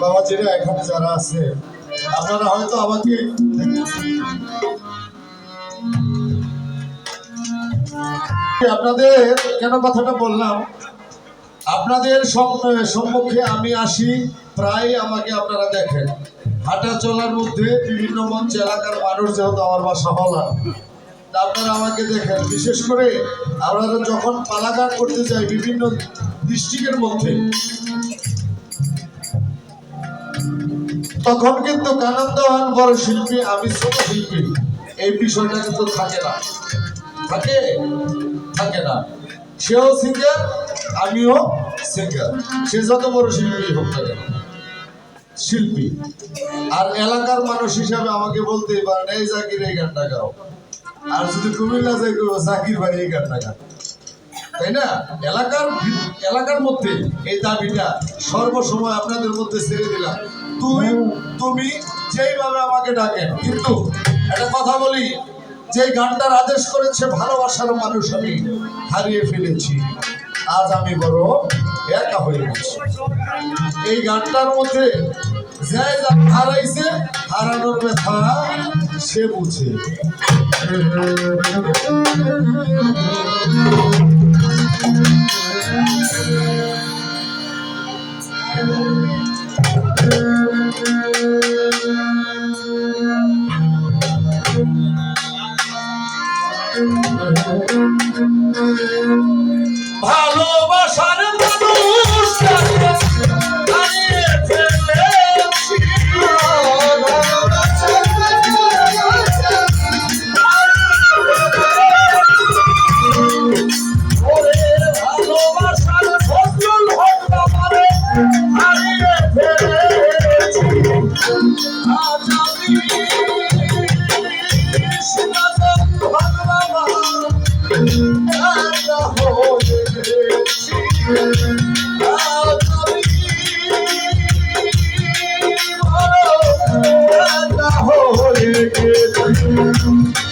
বাবাজিরা, এখানে যারা আছে, আপনারা হয়তো আমাকে আপনাদের, কেন কথাটা বললাম? আপনাদের সম- সম্মুখে আমি আসি, প্রায় আমাকে আপনারা দেখেন। হাঁটা চলার মধ্যে বিভিন্ন মঞ্চ এলাকার মানুষ যেহেতু আমার বাসা হলাম। তা আপনারা আমাকে দেখেন, বিশেষ করে আমরা যখন পালাগান করতে যাই বিভিন্ন ডিস্ট্রিক্টের মধ্যে, তখন কিন্তু কানন দেওয়ান বড় শিল্পী, আমি ছোট শিল্পী, এই বিষয়টা কিন্তু থাকে না। থাকে? থাকে না। সেও সিঙ্গার আমিও সিঙ্গার সে যত বড় শিল্পী হোক না কেন, শিল্পী। আর এলাকার মানুষ হিসাবে আমাকে বলতেই পারেন, এই জাকির, এই গানটা গাও। আর যদি কুমিল্লা যাই করব জাকির ভাই এই গাও তাই না? এলাকার এলাকার মধ্যে এই দাবিটা সর্বসময় আপনাদের মধ্যে ছেড়ে দিলাম। তুমি তুমি যেইভাবে আমাকে ডাকেন, কিন্তু একটা কথা বলি যে গানটার আদেশ করেছে, ভালোবাসার মানুষ আমি হারিয়ে ফেলেছি। আজ আমি বড় একা হয়ে গেছি। এই গানটার মধ্যে যে হারাইছে হারানোর ব্যথা সে বুঝে। ভালোবাসার মানুষটাকে হারিয়ে ফেলেছি। ওরে হয়ে গেছি।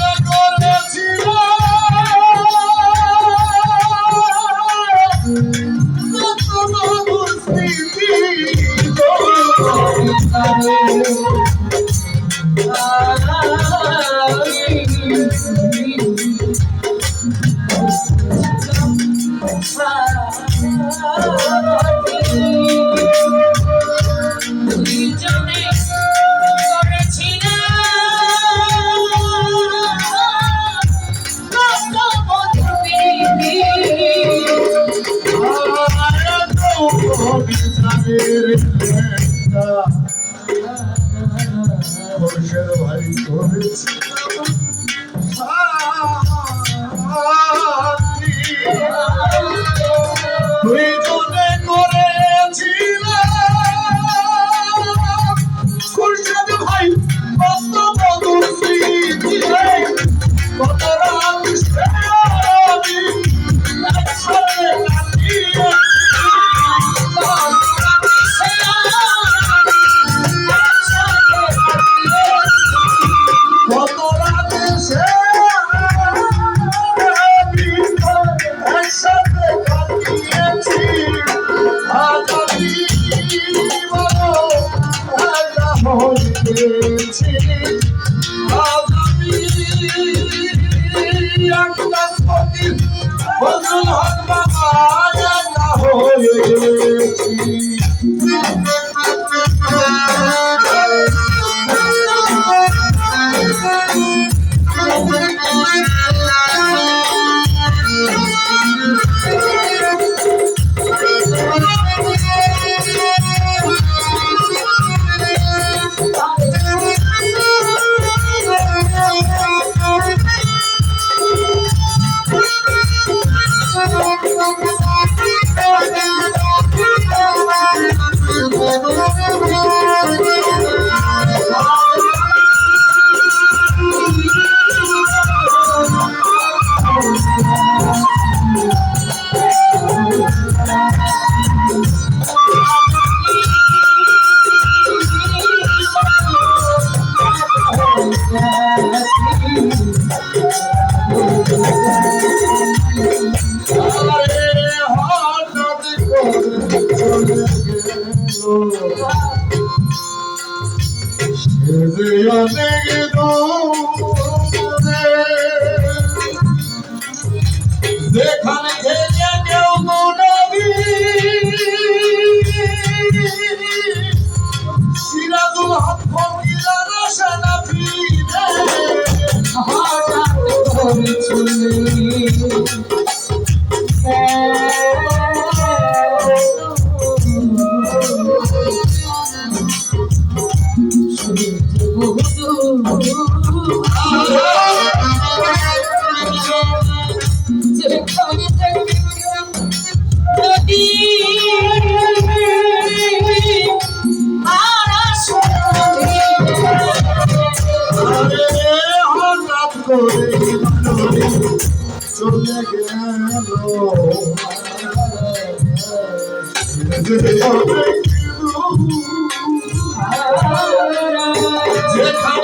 হয়েছি আজ আমি আকাশপতি ফজল হক বাবা Let's go. যেখান